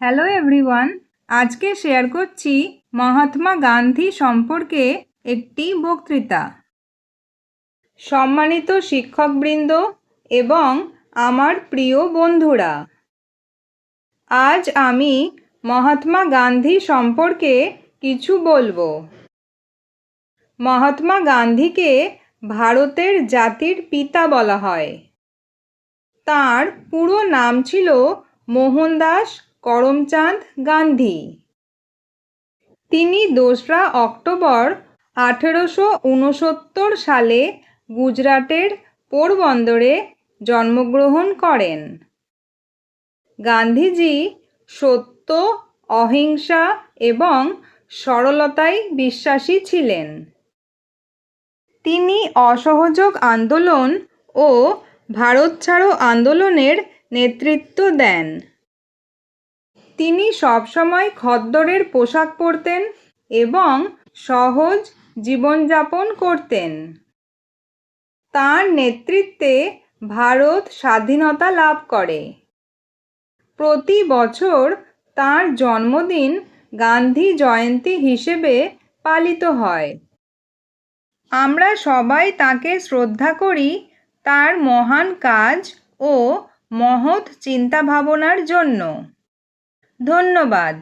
Hello everyone আজকে share করছি মহাত্মা গান্ধী সম্পর্কে একটি বক্তৃতা। সম্মানিত শিক্ষকবৃন্দ এবং আমার প্রিয় বন্ধুরা, আজ আমি মহাত্মা গান্ধী সম্পর্কে কিছু বলব। মহাত্মা গান্ধীকে ভারতের জাতির পিতা বলা হয়। তার পুরো নাম ছিল মোহনদাস করমচাঁদ গান্ধী। তিনি দোসরা অক্টোবর আঠেরোশো উনসত্তর সালে গুজরাটের পোরবন্দরে জন্মগ্রহণ করেন। গান্ধীজি সত্য, অহিংসা এবং সরলতায় বিশ্বাসী ছিলেন। তিনি অসহযোগ আন্দোলন ও ভারত ছাড়ো আন্দোলনের নেতৃত্ব দেন। তিনি সবসময় খদ্দরের পোশাক পরতেন এবং সহজ জীবনযাপন করতেন। তার নেতৃত্বে ভারত স্বাধীনতা লাভ করে। প্রতি বছর তার জন্মদিন গান্ধী জয়ন্তী হিসেবে পালিত হয়। আমরা সবাই তাকে শ্রদ্ধা করি তার মহান কাজ ও মহৎ চিন্তাভাবনার জন্য। ধন্যবাদ।